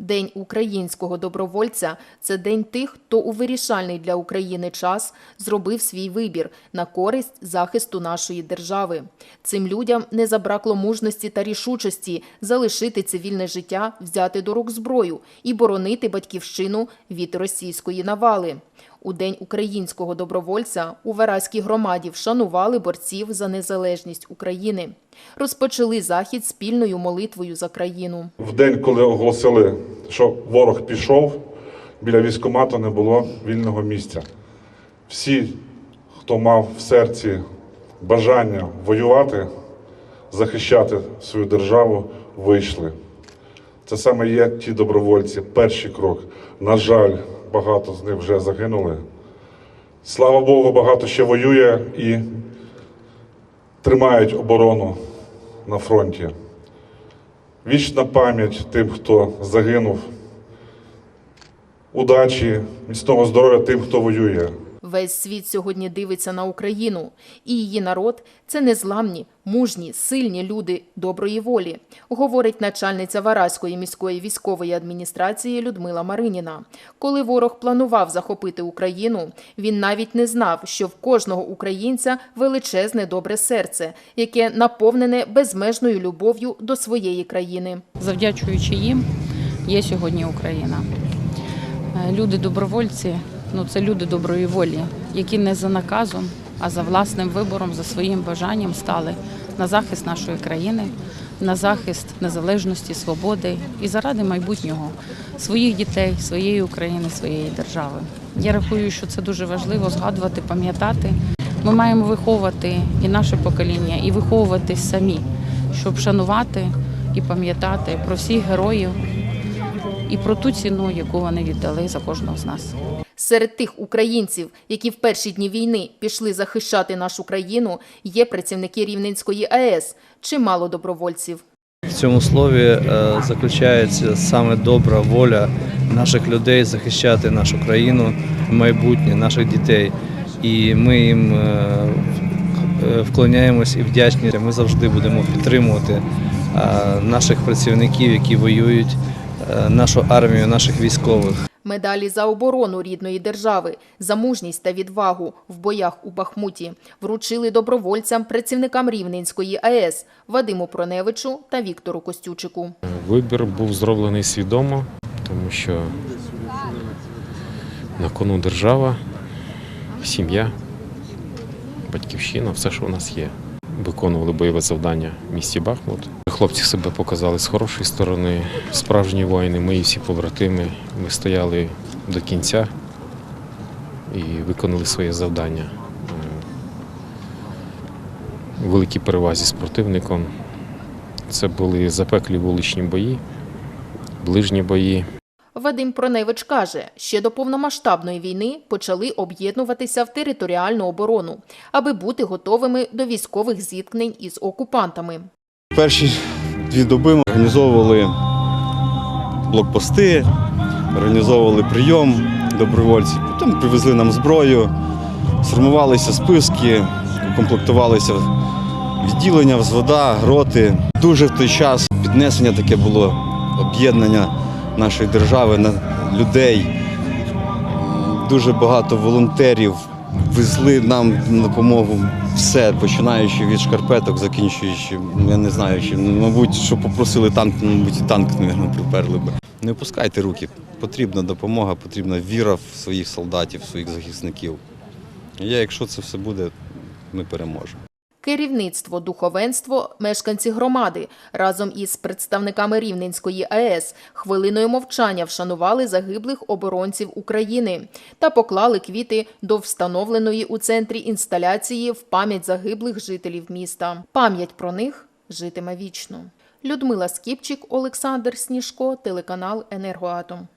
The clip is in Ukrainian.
День українського добровольця це день тих, хто у вирішальний для України час зробив свій вибір на користь захисту нашої держави. Цим людям не забракло мужності та рішучості залишити цивільне життя, взяти до рук зброю і боронити батьківщину від російської навали. У День українського добровольця у Вараській громаді вшанували борців за незалежність України. Розпочали захід спільною молитвою за країну. В день, коли оголосили, що ворог пішов, біля військкомату не було вільного місця. Всі, хто мав в серці бажання воювати, захищати свою державу, вийшли. Це саме є ті добровольці, перший крок. На жаль, багато з них вже загинули. Слава Богу, багато ще воює і тримають оборону на фронті. Вічна пам'ять тим, хто загинув. Удачі, міцного здоров'я тим, хто воює. Весь світ сьогодні дивиться на Україну, і її народ це незламні, мужні, сильні люди доброї волі, говорить начальниця Вараської міської військової адміністрації Людмила Мариніна. Коли ворог планував захопити Україну, він навіть не знав, що в кожного українця величезне добре серце, яке наповнене безмежною любов'ю до своєї країни. Завдячуючи їм, є сьогодні Україна. Е, Люди добровольці, ну це люди доброї волі, які не за наказом, а за власним вибором, за своїм бажанням стали на захист нашої країни, на захист незалежності, свободи і заради майбутнього своїх дітей, своєї України, своєї держави. Я рахую, що це дуже важливо згадувати, пам'ятати. Ми маємо виховувати і наше покоління, і виховуватись самі, щоб шанувати і пам'ятати про всіх героїв і про ту ціну, яку вони віддали за кожного з нас. Серед тих українців, які в перші дні війни пішли захищати нашу країну, є працівники Рівненської АЕС, чимало добровольців. В цьому слові е, заключається саме добра воля наших людей захищати нашу країну, майбутнє наших дітей. І ми їм е, е, вклоняємось і вдячні. Ми завжди будемо підтримувати наших працівників, які воюють, нашу армію, наших військових. Медалі за оборону рідної держави, за мужність та відвагу в боях у Бахмуті вручили добровольцям, працівникам Рівненської АЕС Вадиму Проневичу та Віктору Костючику. Вибір був зроблений свідомо, тому що на кону держава, сім'я, батьківщина, все, що у нас є. Виконували бойове завдання в місті Бахмут. Хлопці себе показали з хорошої сторони, справжні воїни, мої всі побратими. Ми стояли до кінця і виконали своє завдання. Е, У великій перевазі з противником. Це були запеклі вуличні бої, ближні бої. Вадим Проневич каже, ще до повномасштабної війни почали об'єднуватися в територіальну оборону, аби бути готовими до військових зіткнень із окупантами. Перші дві доби ми організовували блокпости, організовували прийом добровольців. Потім привезли нам зброю, сформувалися списки, комплектувалися відділення, взвода, роти. Дуже в той час піднесення таке було об'єднання нашої держави на людей. Дуже багато волонтерів везли нам на допомогу все, починаючи від шкарпеток, закінчуючи, я не знаю, чи, мабуть, що попросили танк, мабуть, і танк, мабуть, приперли би. Не опускайте руки. Потрібна допомога, потрібна віра в своїх солдатів, в своїх захисників. Я, якщо це все буде, ми переможемо. Керівництво, духовенство, мешканці громади разом із представниками Рівненської АЕС хвилиною мовчання вшанували загиблих оборонців України та поклали квіти до встановленої у центрі інсталяції в пам'ять загиблих жителів міста. Пам'ять про них житиме вічно. Людмила Скіпчик, Олександр Сніжко, телеканал Енергоатом.